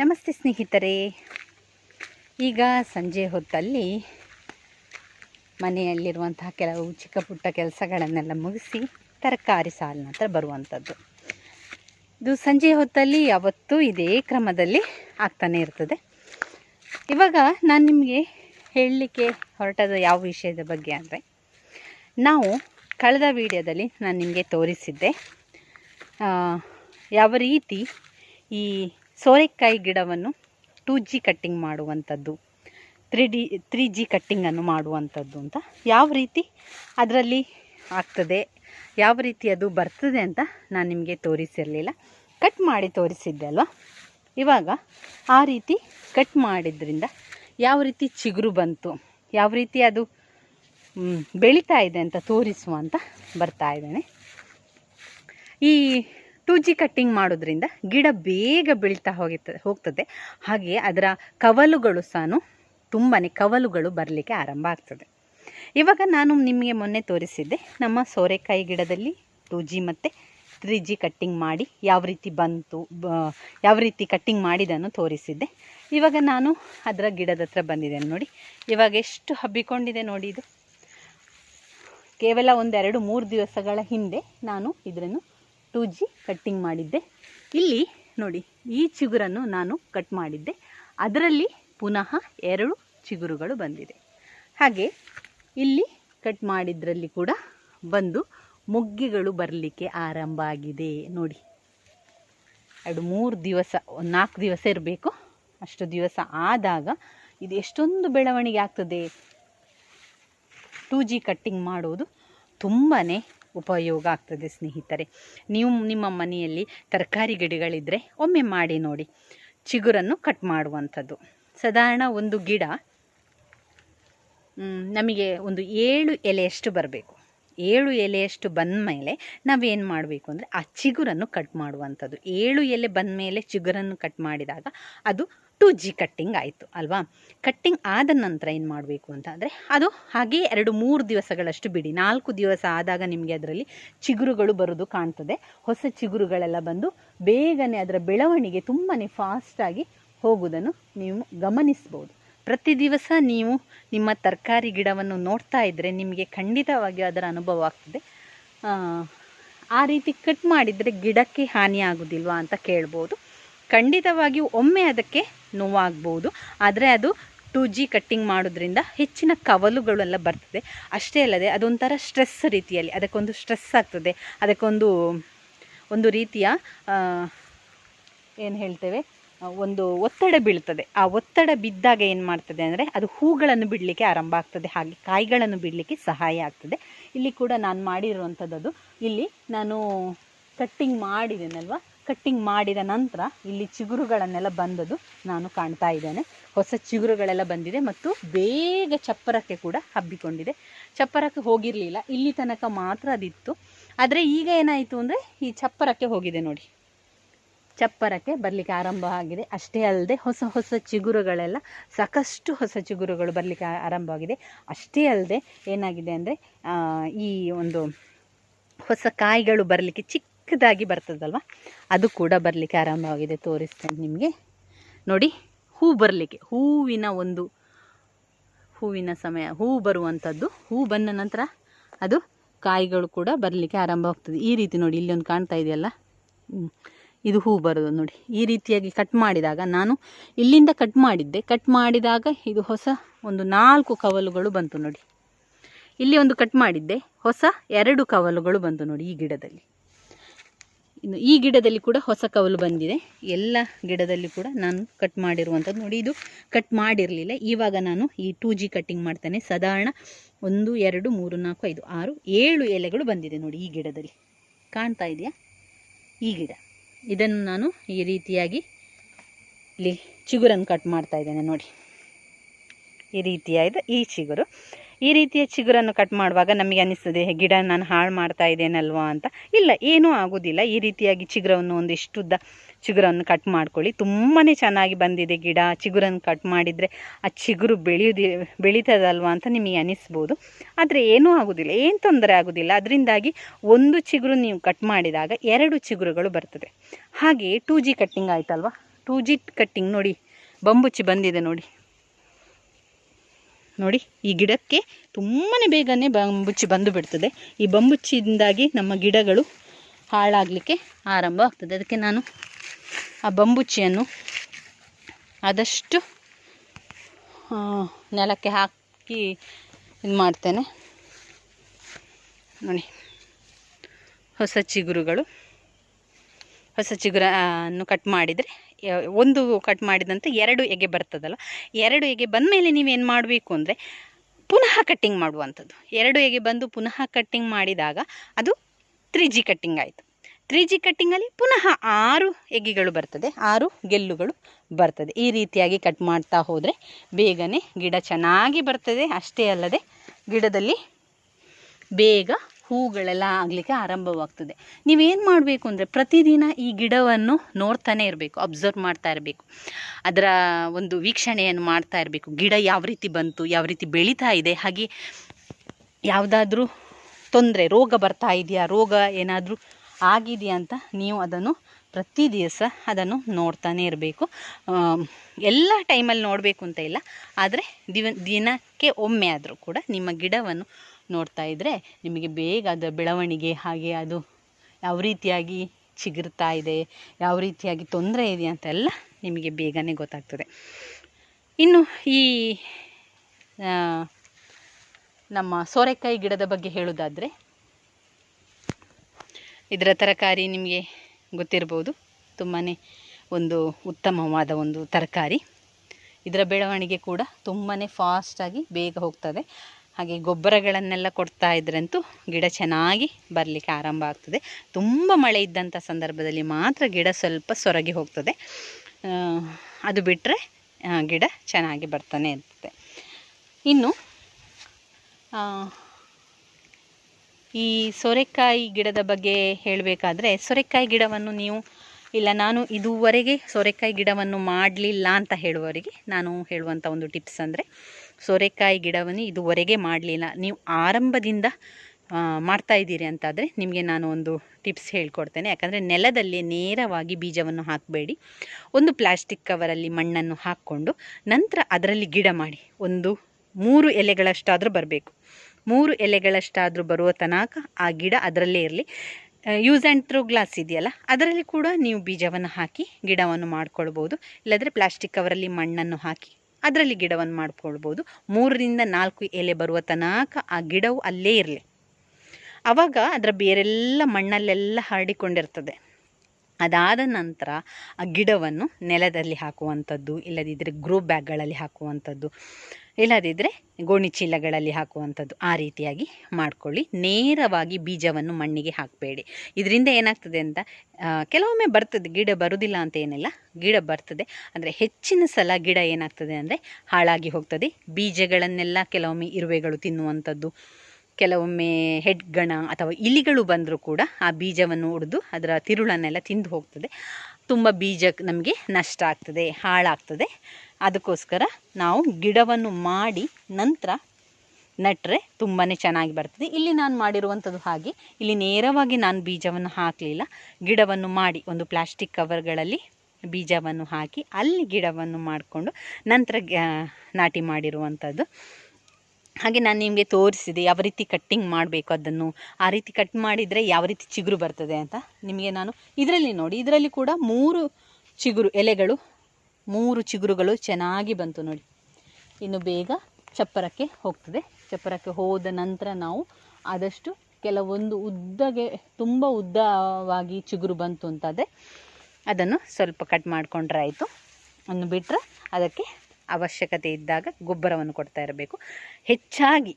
ನಮಸ್ತೆ ಸ್ನೇಹಿತರೆ. ಈಗ ಸಂಜೆ ಹೊತ್ತಲ್ಲಿ ಮನೆಯಲ್ಲಿರುವಂತಹ ಕೆಲವು ಚಿಕ್ಕ ಪುಟ್ಟ ಕೆಲಸಗಳನ್ನೆಲ್ಲ ಮುಗಿಸಿ ತರಕಾರಿ ಸಾಲಿನ ಹತ್ರ ಬರುವಂಥದ್ದು. ಇದು ಸಂಜೆ ಹೊತ್ತಲ್ಲಿ ಯಾವತ್ತೂ ಇದೇ ಕ್ರಮದಲ್ಲಿ ಆಗ್ತಾನೆ ಇರ್ತದೆ. ಇವಾಗ ನಾನು ನಿಮಗೆ ಹೇಳಲಿಕ್ಕೆ ಹೊರಟದ ಯಾವ ವಿಷಯದ ಬಗ್ಗೆ ಅಂದರೆ, ನಾವು ಕಳೆದ ವಿಡಿಯೋದಲ್ಲಿ ನಾನು ನಿಮಗೆ ತೋರಿಸಿದ್ದೆ ಯಾವ ರೀತಿ ಈ ಸೋರೆಕಾಯಿ ಗಿಡವನ್ನು ಟೂ ಜಿ ಕಟ್ಟಿಂಗ್ ಮಾಡುವಂಥದ್ದು ತ್ರೀ ಡಿ ತ್ರೀ ಜಿ ಕಟ್ಟಿಂಗನ್ನು ಮಾಡುವಂಥದ್ದು ಅಂತ ಯಾವ ರೀತಿ ಅದರಲ್ಲಿ ಆಗ್ತದೆ, ಯಾವ ರೀತಿ ಅದು ಬರ್ತದೆ ಅಂತ ನಾನು ನಿಮಗೆ ತೋರಿಸಿರಲಿಲ್ಲ. ಕಟ್ ಮಾಡಿ ತೋರಿಸಿದ್ದೆ ಅಲ್ವಾ? ಇವಾಗ ಆ ರೀತಿ ಕಟ್ ಮಾಡಿದ್ರಿಂದ ಯಾವ ರೀತಿ ಚಿಗುರು ಬಂತು, ಯಾವ ರೀತಿ ಅದು ಬೆಳೀತಾ ಇದೆ ಅಂತ ತೋರಿಸುವ ಅಂತ ಬರ್ತಾ ಇದ್ದೇನೆ. ಈ ಟೂ ಜಿ ಕಟ್ಟಿಂಗ್ ಮಾಡೋದ್ರಿಂದ ಗಿಡ ಬೇಗ ಬೀಳ್ತಾ ಹೋಗಿರ್ತದೆ ಹೋಗ್ತದೆ. ಹಾಗೆ ಅದರ ಕವಲುಗಳು ಸಹ ತುಂಬಾ ಕವಲುಗಳು ಬರಲಿಕ್ಕೆ ಆರಂಭ ಆಗ್ತದೆ. ಇವಾಗ ನಾನು ನಿಮಗೆ ಮೊನ್ನೆ ತೋರಿಸಿದ್ದೆ, ನಮ್ಮ ಸೋರೆಕಾಯಿ ಗಿಡದಲ್ಲಿ ಟೂ ಜಿ ಮತ್ತು ತ್ರೀ ಜಿ ಕಟ್ಟಿಂಗ್ ಮಾಡಿ ಯಾವ ರೀತಿ ಬಂತು ಯಾವ ರೀತಿ ಕಟ್ಟಿಂಗ್ ಮಾಡಿದನ್ನು ತೋರಿಸಿದ್ದೆ. ಇವಾಗ ನಾನು ಅದರ ಗಿಡದ ಹತ್ರ ಬಂದಿದ್ದೇನೆ ನೋಡಿ. ಇವಾಗ ಎಷ್ಟು ಹಬ್ಬಿಕೊಂಡಿದೆ ನೋಡಿ ಇದು. ಕೇವಲ ಒಂದೆರಡು ಮೂರು ದಿವಸಗಳ ಹಿಂದೆ ನಾನು ಇದನ್ನು ಟೂ ಜಿ ಕಟ್ಟಿಂಗ್ ಮಾಡಿದ್ದೆ. ಇಲ್ಲಿ ನೋಡಿ, ಈ ಚಿಗುರನ್ನು ನಾನು ಕಟ್ ಮಾಡಿದ್ದೆ. ಅದರಲ್ಲಿ ಪುನಃ ಎರಡು ಚಿಗುರುಗಳು ಬಂದಿದೆ. ಹಾಗೆ ಇಲ್ಲಿ ಕಟ್ ಮಾಡಿದ್ರಲ್ಲಿ ಕೂಡ ಬಂದು ಮೊಗ್ಗೆಗಳು ಬರಲಿಕ್ಕೆ ಆರಂಭ ಆಗಿದೆ. ನೋಡಿ, ಎರಡು ಮೂರು ದಿವಸ, ಒಂದು ನಾಲ್ಕು ದಿವಸ ಇರಬೇಕು. ಅಷ್ಟು ದಿವಸ ಆದಾಗ ಇದು ಎಷ್ಟೊಂದು ಬೆಳವಣಿಗೆ ಆಗ್ತದೆ. ಟೂ ಜಿ ಕಟ್ಟಿಂಗ್ ಮಾಡೋದು ತುಂಬಾ ಉಪಯೋಗ ಆಗ್ತದೆ ಸ್ನೇಹಿತರೆ. ನೀವು ನಿಮ್ಮ ಮನೆಯಲ್ಲಿ ತರಕಾರಿ ಗಿಡಗಳಿದ್ದರೆ ಒಮ್ಮೆ ಮಾಡಿ ನೋಡಿ. ಚಿಗುರನ್ನು ಕಟ್ ಮಾಡುವಂಥದ್ದು. ಸಾಧಾರಣ ಒಂದು ಗಿಡ ನಮಗೆ ಒಂದು ಏಳು ಎಲೆಯಷ್ಟು ಬರಬೇಕು. ಏಳು ಎಲೆಯಷ್ಟು ಬಂದ ಮೇಲೆ ನಾವೇನು ಮಾಡಬೇಕು ಅಂದರೆ ಆ ಚಿಗುರನ್ನು ಕಟ್ ಮಾಡುವಂಥದ್ದು. ಏಳು ಎಲೆ ಬಂದ ಮೇಲೆ ಚಿಗುರನ್ನು ಕಟ್ ಮಾಡಿದಾಗ ಅದು ಟು ಜಿ ಕಟ್ಟಿಂಗ್ ಆಯಿತು, ಅಲ್ವಾ? ಕಟ್ಟಿಂಗ್ ಆದ ನಂತರ ಏನು ಮಾಡಬೇಕು ಅಂತ ಅಂದರೆ ಅದು ಹಾಗೇ ಎರಡು ಮೂರು ದಿವಸಗಳಷ್ಟು ಬಿಡಿ. ನಾಲ್ಕು ದಿವಸ ಆದಾಗ ನಿಮಗೆ ಅದರಲ್ಲಿ ಚಿಗುರುಗಳು ಬರೋದು ಕಾಣ್ತದೆ. ಹೊಸ ಚಿಗುರುಗಳೆಲ್ಲ ಬಂದು ಬೇಗನೆ ಅದರ ಬೆಳವಣಿಗೆ ತುಂಬಾ ಫಾಸ್ಟಾಗಿ ಹೋಗುವುದನ್ನು ನೀವು ಗಮನಿಸ್ಬೋದು. ಪ್ರತಿ ದಿವಸ ನೀವು ನಿಮ್ಮ ತರಕಾರಿ ಗಿಡವನ್ನು ನೋಡ್ತಾ ಇದ್ದರೆ ನಿಮಗೆ ಖಂಡಿತವಾಗಿ ಅದರ ಅನುಭವ ಆಗ್ತದೆ. ಆ, ರೀತಿ ಕಟ್ ಮಾಡಿದರೆ ಗಿಡಕ್ಕೆ ಹಾನಿ ಆಗೋದಿಲ್ವಾ ಅಂತ ಕೇಳ್ಬೋದು. ಖಂಡಿತವಾಗಿಯೂ ಒಮ್ಮೆ ಅದಕ್ಕೆ ನೋವಾಗ್ಬೋದು. ಆದರೆ ಅದು ಟೂ ಜಿ ಕಟ್ಟಿಂಗ್ ಮಾಡೋದ್ರಿಂದ ಹೆಚ್ಚಿನ ಕವಲುಗಳೆಲ್ಲ ಬರ್ತದೆ. ಅಷ್ಟೇ ಅಲ್ಲದೆ ಅದೊಂಥರ ಸ್ಟ್ರೆಸ್ ರೀತಿಯಲ್ಲಿ ಅದಕ್ಕೊಂದು ಸ್ಟ್ರೆಸ್ ಆಗ್ತದೆ. ಅದಕ್ಕೊಂದು ಒಂದು ರೀತಿಯ ಏನು ಹೇಳ್ತೇವೆ? ಒಂದು ಒತ್ತಡ ಬೀಳ್ತದೆ. ಆ ಒತ್ತಡ ಬಿದ್ದಾಗ ಏನು ಮಾಡ್ತದೆ ಅಂದರೆ ಅದು ಹೂಗಳನ್ನು ಬಿಡಲಿಕ್ಕೆ ಆರಂಭ ಆಗ್ತದೆ. ಹಾಗೆ ಕಾಯಿಗಳನ್ನು ಬಿಡಲಿಕ್ಕೆ ಸಹಾಯ ಆಗ್ತದೆ. ಇಲ್ಲಿ ಕೂಡ ನಾನು ಮಾಡಿರುವಂಥದ್ದು ಇಲ್ಲಿ ನಾನು ಕಟ್ಟಿಂಗ್ ಮಾಡಿದ್ದೇನಲ್ವ ಕಟ್ಟಿಂಗ್ ಮಾಡಿದ ನಂತರ ಇಲ್ಲಿ ಚಿಗುರುಗಳನ್ನೆಲ್ಲ ಬಂದದ್ದು ನಾನು ಕಾಣ್ತಾ ಇದ್ದೇನೆ. ಹೊಸ ಚಿಗುರುಗಳೆಲ್ಲ ಬಂದಿದೆ ಮತ್ತು ಬೇಗ ಚಪ್ಪರಕ್ಕೆ ಕೂಡ ಹಬ್ಬಿಕೊಂಡಿದೆ. ಚಪ್ಪರಕ್ಕೆ ಹೋಗಿರಲಿಲ್ಲ. ಇಲ್ಲಿ ತನಕ ಮಾತ್ರ ಅದಿತ್ತು. ಆದರೆ ಈಗ ಏನಾಯಿತು ಅಂದರೆ ಈ ಚಪ್ಪರಕ್ಕೆ ಹೋಗಿದೆ ನೋಡಿ. ಚಪ್ಪರಕ್ಕೆ ಬರಲಿಕ್ಕೆ ಆರಂಭ ಆಗಿದೆ. ಅಷ್ಟೇ ಅಲ್ಲದೆ ಹೊಸ ಹೊಸ ಚಿಗುರುಗಳೆಲ್ಲ, ಸಾಕಷ್ಟು ಹೊಸ ಚಿಗುರುಗಳು ಬರಲಿಕ್ಕೆ ಆರಂಭವಾಗಿದೆ ಅಷ್ಟೇ ಅಲ್ಲದೆ ಏನಾಗಿದೆ ಅಂದರೆ ಈ ಒಂದು ಹೊಸ ಕಾಯಿಗಳು ಬರಲಿಕ್ಕೆ ಚಿಕ್ಕದಾಗಿ ಬರ್ತದಲ್ವ? ಅದು ಕೂಡ ಬರಲಿಕ್ಕೆ ಆರಂಭವಾಗಿದೆ ತೋರಿಸ್ತೇನೆ ನಿಮಗೆ. ನೋಡಿ, ಹೂ ಬರಲಿಕ್ಕೆ, ಹೂವಿನ ಒಂದು, ಹೂವಿನ ಸಮಯ, ಹೂ ಬರುವಂಥದ್ದು, ಹೂ ಬಂದ ನಂತರ ಅದು ಕಾಯಿಗಳು ಕೂಡ ಬರಲಿಕ್ಕೆ ಆರಂಭ ಆಗ್ತದೆ. ಈ ರೀತಿ ನೋಡಿ ಇಲ್ಲಿ ಒಂದು ಕಾಣ್ತಾ ಇದೆಯಲ್ಲ? ಹ್ಮ್. ಇದು ಹೂ ಬರೋದು ನೋಡಿ. ಈ ರೀತಿಯಾಗಿ ಕಟ್ ಮಾಡಿದಾಗ ನಾನು ಇಲ್ಲಿಂದ ಕಟ್ ಮಾಡಿದ್ದೆ. ಕಟ್ ಮಾಡಿದಾಗ ಇದು ಹೊಸ ಒಂದು ನಾಲ್ಕು ಕವಲುಗಳು ಬಂತು ನೋಡಿ. ಇಲ್ಲಿ ಒಂದು ಕಟ್ ಮಾಡಿದ್ದೆ. ಹೊಸ ಎರಡು ಕವಲುಗಳು ಬಂತು ನೋಡಿ ಈ ಗಿಡದಲ್ಲಿ. ಇನ್ನು ಈ ಗಿಡದಲ್ಲಿ ಕೂಡ ಹೊಸ ಕವಲು ಬಂದಿದೆ. ಎಲ್ಲ ಗಿಡದಲ್ಲಿ ಕೂಡ ನಾನು ಕಟ್ ಮಾಡಿರುವಂಥದ್ದು ನೋಡಿ. ಇದು ಕಟ್ ಮಾಡಿರಲಿಲ್ಲ. ಇವಾಗ ನಾನು ಈ ಟೂ ಜಿ ಕಟ್ಟಿಂಗ್ ಮಾಡ್ತೇನೆ. ಸಾಧಾರಣ ಒಂದು, ಎರಡು, ಮೂರು, ನಾಲ್ಕು, ಐದು, ಆರು, ಏಳು ಎಲೆಗಳು ಬಂದಿದೆ ನೋಡಿ ಈ ಗಿಡದಲ್ಲಿ. ಕಾಣ್ತಾ ಇದೆಯಾ? ಈ ಗಿಡ. ಇದನ್ನು ನಾನು ಈ ರೀತಿಯಾಗಿ ಇಲ್ಲಿ ಚಿಗುರನ್ನು ಕಟ್ ಮಾಡ್ತಾ ಇದ್ದೇನೆ ನೋಡಿ. ಈ ರೀತಿಯಾದ ಈ ಚಿಗುರು. ಈ ರೀತಿಯ ಚಿಗುರನ್ನು ಕಟ್ ಮಾಡುವಾಗ ನಮಗೆ ಅನ್ನಿಸ್ತದೆ ಗಿಡ ನಾನು ಹಾಳು ಮಾಡ್ತಾ ಇದ್ದೇನಲ್ವಾ? ಅಂತ. ಇಲ್ಲ, ಏನೂ ಆಗೋದಿಲ್ಲ. ಈ ರೀತಿಯಾಗಿ ಚಿಗುರವನ್ನು ಒಂದಿಷ್ಟುದ್ದ ಚಿಗುರನ್ನು ಕಟ್ ಮಾಡ್ಕೊಳ್ಳಿ. ತುಂಬಾ ಚೆನ್ನಾಗಿ ಬಂದಿದೆ ಗಿಡ. ಚಿಗುರನ್ನು ಕಟ್ ಮಾಡಿದರೆ ಆ ಚಿಗುರು ಬೆಳೆಯೋದಿ, ಬೆಳೀತದಲ್ವಾ ಅಂತ ನಿಮಗೆ ಅನಿಸ್ಬೋದು. ಆದರೆ ಏನೂ ಆಗೋದಿಲ್ಲ. ಏನು ತೊಂದರೆ ಆಗೋದಿಲ್ಲ. ಅದರಿಂದಾಗಿ ಒಂದು ಚಿಗುರು ನೀವು ಕಟ್ ಮಾಡಿದಾಗ ಎರಡು ಚಿಗುರುಗಳು ಬರ್ತದೆ. ಹಾಗೆಯೇ ಟೂ ಜಿ ಕಟ್ಟಿಂಗ್ ಆಯ್ತಲ್ವಾ? ಟೂ ಜಿ ಕಟ್ಟಿಂಗ್ ನೋಡಿ. ಬಂಬುಚ್ಚಿ ಬಂದಿದೆ ನೋಡಿ. ನೋಡಿ, ಈ ಗಿಡಕ್ಕೆ ತುಂಬಾ ಬೇಗನೆ ಬಂಬುಚ್ಚಿ ಬಂದು ಬಿಡ್ತದೆ. ಈ ಬಂಬುಚ್ಚಿಯಿಂದಾಗಿ ನಮ್ಮ ಗಿಡಗಳು ಹಾಳಾಗಲಿಕ್ಕೆ ಆರಂಭ ಆಗ್ತದೆ. ಅದಕ್ಕೆ ನಾನು ಆ ಬಂಬುಚ್ಚಿಯನ್ನು ಆದಷ್ಟು ನೆಲಕ್ಕೆ ಹಾಕಿ ಇದು ಮಾಡ್ತೇನೆ. ನೋಡಿ, ಹೊಸ ಚಿಗುರುಗಳು. ಹೊಸ ಚಿಗುರನ್ನು ಕಟ್ ಮಾಡಿದರೆ ಒಂದು ಕಟ್ ಮಾಡಿದಂತೆ ಎರಡು ಎಗೆ ಬರ್ತದಲ್ಲ, ಎರಡು ಎಗೆ ಬಂದ ಮೇಲೆ ನೀವೇನು ಮಾಡಬೇಕು ಅಂದರೆ, ಪುನಃ ಕಟ್ಟಿಂಗ್ ಮಾಡುವಂಥದ್ದು. ಎರಡು ಎಗೆ ಬಂದು ಪುನಃ ಕಟ್ಟಿಂಗ್ ಮಾಡಿದಾಗ ಅದು ತ್ರೀ ಜಿ ಕಟ್ಟಿಂಗ್ ಆಯಿತು. ತ್ರೀ ಜಿ ಕಟ್ಟಿಂಗಲ್ಲಿ ಪುನಃ ಆರು ಎಗೆಗಳು ಬರ್ತದೆ, ಆರು ಗೆಲ್ಲುಗಳು ಬರ್ತದೆ. ಈ ರೀತಿಯಾಗಿ ಕಟ್ ಮಾಡ್ತಾ ಹೋದರೆ ಬೇಗನೆ ಗಿಡ ಚೆನ್ನಾಗಿ ಬರ್ತದೆ. ಅಷ್ಟೇ ಅಲ್ಲದೆ ಗಿಡದಲ್ಲಿ ಬೇಗ ಹೂಗಳೆಲ್ಲ ಆಗಲಿಕ್ಕೆ ಆರಂಭವಾಗ್ತದೆ. ನೀವೇನು ಮಾಡಬೇಕು ಅಂದರೆ ಪ್ರತಿದಿನ ಈ ಗಿಡವನ್ನು ನೋಡ್ತಾನೆ ಇರಬೇಕು ಅಬ್ಸರ್ವ್ ಮಾಡ್ತಾ ಇರಬೇಕು. ಅದರ ಒಂದು ವೀಕ್ಷಣೆಯನ್ನು ಮಾಡ್ತಾ ಇರಬೇಕು. ಗಿಡ ಯಾವ ರೀತಿ ಬಂತು, ಯಾವ ರೀತಿ ಬೆಳೀತಾ ಇದೆ, ಹಾಗೆ ಯಾವುದಾದ್ರೂ ತೊಂದರೆ, ರೋಗ ಬರ್ತಾ ಇದೆಯಾ, ರೋಗ ಏನಾದರೂ ಆಗಿದೆಯಾ ಅಂತ ನೀವು ಅದನ್ನು ಪ್ರತಿ ದಿವಸ ಅದನ್ನು ನೋಡ್ತಾನೆ ಇರಬೇಕು. ಎಲ್ಲ ಟೈಮಲ್ಲಿ ನೋಡಬೇಕು ಅಂತ ಇಲ್ಲ, ಆದರೆ ದಿವ, ದಿನಕ್ಕೆ ಒಮ್ಮೆ ಆದರೂ ಕೂಡ ನಿಮ್ಮ ಗಿಡವನ್ನು ನೋಡ್ತಾ ಇದ್ದರೆ ನಿಮಗೆ ಬೇಗ ಅದರ ಬೆಳವಣಿಗೆ ಹಾಗೆ ಅದು ಯಾವ ರೀತಿಯಾಗಿ ಚಿಗುರ್ತಾ ಇದೆ, ಯಾವ ರೀತಿಯಾಗಿ ತೊಂದರೆ ಇದೆ ಅಂತೆಲ್ಲ ನಿಮಗೆ ಬೇಗನೆ ಗೊತ್ತಾಗ್ತದೆ. ಇನ್ನು ಈ ನಮ್ಮ ಸೋರೆಕಾಯಿ ಗಿಡದ ಬಗ್ಗೆ ಹೇಳೋದಾದರೆ ಇದರ ತರಕಾರಿ ನಿಮಗೆ ಗೊತ್ತಿರ್ಬೋದು ತುಂಬಾ ಒಂದು ಉತ್ತಮವಾದ ಒಂದು ತರಕಾರಿ. ಇದರ ಬೆಳವಣಿಗೆ ಕೂಡ ತುಂಬಾ ಫಾಸ್ಟಾಗಿ ಬೇಗ ಹೋಗ್ತದೆ. ಹಾಗೆ ಗೊಬ್ಬರಗಳನ್ನೆಲ್ಲ ಕೊಡ್ತಾ ಇದ್ರಂತೂ ಗಿಡ ಚೆನ್ನಾಗಿ ಬರಲಿಕ್ಕೆ ಆರಂಭ ಆಗ್ತದೆ. ತುಂಬ ಮಳೆ ಇದ್ದಂಥ ಸಂದರ್ಭದಲ್ಲಿ ಮಾತ್ರ ಗಿಡ ಸ್ವಲ್ಪ ಸೊರಗಿ ಹೋಗ್ತದೆ. ಅದು ಬಿಟ್ಟರೆ ಗಿಡ ಚೆನ್ನಾಗಿ ಬರ್ತಾನೆ ಇರ್ತದೆ ಇನ್ನು ಈ ಸೋರೆಕಾಯಿ ಗಿಡದ ಬಗ್ಗೆ ಹೇಳಬೇಕಾದ್ರೆ ಸೋರೆಕಾಯಿ ಗಿಡವನ್ನು ನೀವು, ಇಲ್ಲ ನಾನು ಇದುವರೆಗೆ ಸೋರೆಕಾಯಿ ಗಿಡವನ್ನು ಮಾಡಲಿಲ್ಲ ಅಂತ ಹೇಳುವವರಿಗೆ ನಾನು ಹೇಳುವಂಥ ಒಂದು ಟಿಪ್ಸ್ ಅಂದರೆ ಸೋರೆಕಾಯಿ ಗಿಡವನ್ನು ಇದುವರೆಗೆ ಮಾಡಲಿಲ್ಲ. ನೀವು ಆರಂಭದಿಂದ ಮಾಡ್ತಾ ಇದ್ದೀರಿ ಅಂತಾದರೆ ನಿಮಗೆ ನಾನು ಒಂದು ಟಿಪ್ಸ್ ಹೇಳ್ಕೊಡ್ತೇನೆ. ಯಾಕಂದರೆ ನೆಲದಲ್ಲಿ ನೇರವಾಗಿ ಬೀಜವನ್ನು ಹಾಕಬೇಡಿ. ಒಂದು ಪ್ಲಾಸ್ಟಿಕ್ ಕವರಲ್ಲಿ ಮಣ್ಣನ್ನು ಹಾಕ್ಕೊಂಡು ನಂತರ ಅದರಲ್ಲಿ ಗಿಡ ಮಾಡಿ. ಒಂದು ಮೂರು ಎಲೆಗಳಷ್ಟಾದರೂ ಬರಬೇಕು. ಮೂರು ಎಲೆಗಳಷ್ಟಾದರೂ ಬರುವ ತನಕ ಆ ಗಿಡ ಅದರಲ್ಲೇ ಇರಲಿ. ಯೂಸ್ ಆ್ಯಂಡ್ ಥ್ರೋ ಗ್ಲಾಸ್ ಇದೆಯಲ್ಲ, ಅದರಲ್ಲಿ ಕೂಡ ನೀವು ಬೀಜವನ್ನು ಹಾಕಿ ಗಿಡವನ್ನು ಮಾಡ್ಕೊಳ್ಬೋದು. ಇಲ್ಲಾಂದರೆ ಪ್ಲಾಸ್ಟಿಕ್ ಕವರಲ್ಲಿ ಮಣ್ಣನ್ನು ಹಾಕಿ ಅದರಲ್ಲಿ ಗಿಡವನ್ನು ಮಾಡ್ಕೊಳ್ಬೋದು. ಮೂರರಿಂದ ನಾಲ್ಕು ಎಲೆ ಬರುವ ತನಕ ಆ ಗಿಡವು ಅಲ್ಲೇ ಇರಲಿ. ಆವಾಗ ಅದರ ಬೇರೆಲ್ಲ ಮಣ್ಣಲ್ಲೆಲ್ಲ ಹರಡಿಕೊಂಡಿರ್ತದೆ ಅದಾದ ನಂತರ ಆ ಗಿಡವನ್ನು ನೆಲದಲ್ಲಿ ಹಾಕುವಂಥದ್ದು ಇಲ್ಲದಿದ್ದರೆ ಗ್ರೋ ಬ್ಯಾಗ್ಗಳಲ್ಲಿ ಹಾಕುವಂಥದ್ದು ಇಲ್ಲದಿದ್ದರೆ ಗೋಣಿ ಚೀಲಗಳಲ್ಲಿ ಹಾಕುವಂಥದ್ದು ಆ ರೀತಿಯಾಗಿ ಮಾಡ್ಕೊಳ್ಳಿ. ನೇರವಾಗಿ ಬೀಜವನ್ನು ಮಣ್ಣಿಗೆ ಹಾಕಬೇಡಿ. ಇದರಿಂದ ಏನಾಗ್ತದೆ ಅಂತ ಕೆಲವೊಮ್ಮೆ ಬರ್ತದೆ, ಗಿಡ ಬರುವುದಿಲ್ಲ ಅಂತ ಏನಿಲ್ಲ, ಗಿಡ ಬರ್ತದೆ. ಅಂದರೆ ಹೆಚ್ಚಿನ ಸಲ ಗಿಡ ಏನಾಗ್ತದೆ ಅಂದರೆ ಹಾಳಾಗಿ ಹೋಗ್ತದೆ. ಬೀಜಗಳನ್ನೆಲ್ಲ ಕೆಲವೊಮ್ಮೆ ಇರುವೆಗಳು ತಿನ್ನುವಂಥದ್ದು ಕೆಲವೊಮ್ಮೆ ಹೆಡ್ಗಣ ಅಥವಾ ಇಲಿಗಳು ಬಂದರೂ ಕೂಡ ಆ ಬೀಜವನ್ನು ಒಡೆದು ಅದರ ತಿರುಳನ್ನೆಲ್ಲ ತಿಂದು ಹೋಗ್ತದೆ. ತುಂಬ ಬೀಜ ನಮಗೆ ನಷ್ಟ ಆಗ್ತದೆ, ಹಾಳಾಗ್ತದೆ. ಅದಕ್ಕೋಸ್ಕರ ನಾವು ಗಿಡವನ್ನು ಮಾಡಿ ನಂತರ ನೆಟ್ಟರೆ ತುಂಬಾ ಚೆನ್ನಾಗಿ ಬರ್ತದೆ. ಇಲ್ಲಿ ನಾನು ಮಾಡಿರುವಂಥದ್ದು ಹಾಗೆ, ಇಲ್ಲಿ ನೇರವಾಗಿ ನಾನು ಬೀಜವನ್ನು ಹಾಕಲಿಲ್ಲ. ಗಿಡವನ್ನು ಮಾಡಿ ಒಂದು ಪ್ಲಾಸ್ಟಿಕ್ ಕವರ್ಗಳಲ್ಲಿ ಬೀಜವನ್ನು ಹಾಕಿ ಅಲ್ಲಿ ಗಿಡವನ್ನು ಮಾಡಿಕೊಂಡು ನಂತರ ನಾಟಿ ಮಾಡಿರುವಂಥದ್ದು ಹಾಗೆ ನಾನು ನಿಮಗೆ ತೋರಿಸಿದೆ ಯಾವ ರೀತಿ ಕಟ್ಟಿಂಗ್ ಮಾಡಬೇಕು ಅದನ್ನು, ಆ ರೀತಿ ಕಟ್ ಮಾಡಿದರೆ ಯಾವ ರೀತಿ ಚಿಗುರು ಬರ್ತದೆ ಅಂತ ನಿಮಗೆ ನಾನು ಇದರಲ್ಲಿ ನೋಡಿ, ಇದರಲ್ಲಿ ಕೂಡ ಮೂರು ಚಿಗುರು ಎಲೆಗಳು, ಮೂರು ಚಿಗುರುಗಳು ಚೆನ್ನಾಗಿ ಬಂತು ನೋಡಿ. ಇನ್ನು ಬೇಗ ಚಪ್ಪರಕ್ಕೆ ಹೋಗ್ತದೆ. ಚಪ್ಪರಕ್ಕೆ ಹೋದ ನಂತರ ನಾವು ಆದಷ್ಟು ಕೆಲವೊಂದು ಉದ್ದಗೆ, ತುಂಬ ಉದ್ದವಾಗಿ ಚಿಗುರು ಬಂತು ಅಂತಾದರೆ ಅದನ್ನು ಸ್ವಲ್ಪ ಕಟ್ ಮಾಡಿಕೊಂಡ್ರೆ ಆಯಿತು. ಅನ್ನು ಬಿಟ್ಟರೆ ಅದಕ್ಕೆ ಅವಶ್ಯಕತೆ ಇದ್ದಾಗ ಗೊಬ್ಬರವನ್ನು ಕೊಡ್ತಾ ಇರಬೇಕು. ಹೆಚ್ಚಾಗಿ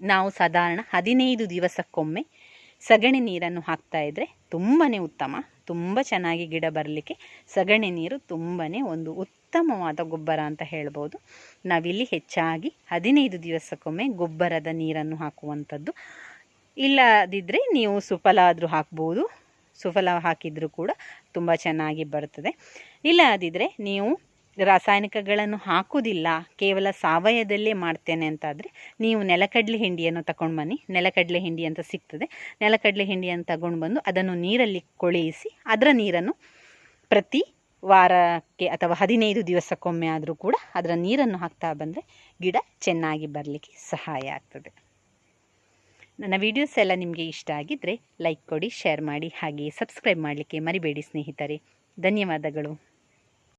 ನಾವು ಸಾಧಾರಣ ಹದಿನೈದು ದಿವಸಕ್ಕೊಮ್ಮೆ ಸಗಣಿ ನೀರನ್ನು ಹಾಕ್ತಾ ಇದ್ದರೆ ತುಂಬಾ ಉತ್ತಮ, ತುಂಬ ಚೆನ್ನಾಗಿ ಗಿಡ ಬರಲಿಕ್ಕೆ ಸಗಣಿ ನೀರು ತುಂಬಾ ಒಂದು ಉತ್ತಮವಾದ ಗೊಬ್ಬರ ಅಂತ ಹೇಳ್ಬೋದು. ನಾವಿಲ್ಲಿ ಹೆಚ್ಚಾಗಿ ಹದಿನೈದು ದಿವಸಕ್ಕೊಮ್ಮೆ ಗೊಬ್ಬರದ ನೀರನ್ನು ಹಾಕುವಂಥದ್ದು. ಇಲ್ಲದಿದ್ದರೆ ನೀವು ಸುಫಲ ಆದರೂ ಹಾಕ್ಬೋದು. ಸುಫಲ ಹಾಕಿದರೂ ಕೂಡ ತುಂಬ ಚೆನ್ನಾಗಿ ಬರ್ತದೆ. ಇಲ್ಲದಿದ್ದರೆ ನೀವು ರಾಸಾಯನಿಕಗಳನ್ನು ಹಾಕುವುದಿಲ್ಲ, ಕೇವಲ ಸಾವಯವದಲ್ಲೇ ಮಾಡ್ತೇನೆ ಅಂತಾದರೆ ನೀವು ನೆಲಕಡಲೆ ಹಿಂಡಿಯನ್ನು ತಗೊಂಡು ಬನ್ನಿ. ನೆಲಕಡಲೆ ಹಿಂಡಿ ಅಂತ ಸಿಗ್ತದೆ. ನೆಲಕಡಲೆ ಹಿಂಡಿಯನ್ನು ತಗೊಂಡು ಬಂದು ಅದನ್ನು ನೀರಲ್ಲಿ ಕೊಳೆಯಿಸಿ ಅದರ ನೀರನ್ನು ಪ್ರತಿ ವಾರಕ್ಕೆ ಅಥವಾ ಹದಿನೈದು ದಿವಸಕ್ಕೊಮ್ಮೆ ಆದರೂ ಕೂಡ ಅದರ ನೀರನ್ನು ಹಾಕ್ತಾ ಬಂದರೆ ಗಿಡ ಚೆನ್ನಾಗಿ ಬರಲಿಕ್ಕೆ ಸಹಾಯ ಆಗ್ತದೆ. ನನ್ನ ವಿಡಿಯೋಸ್ ಎಲ್ಲ ನಿಮಗೆ ಇಷ್ಟ ಆಗಿದ್ದರೆ ಲೈಕ್ ಕೊಡಿ ಶೇರ್ ಮಾಡಿ, ಹಾಗೆಯೇ ಸಬ್ಸ್ಕ್ರೈಬ್ ಮಾಡಲಿಕ್ಕೆ ಮರಿಬೇಡಿ ಸ್ನೇಹಿತರೆ. ಧನ್ಯವಾದಗಳು.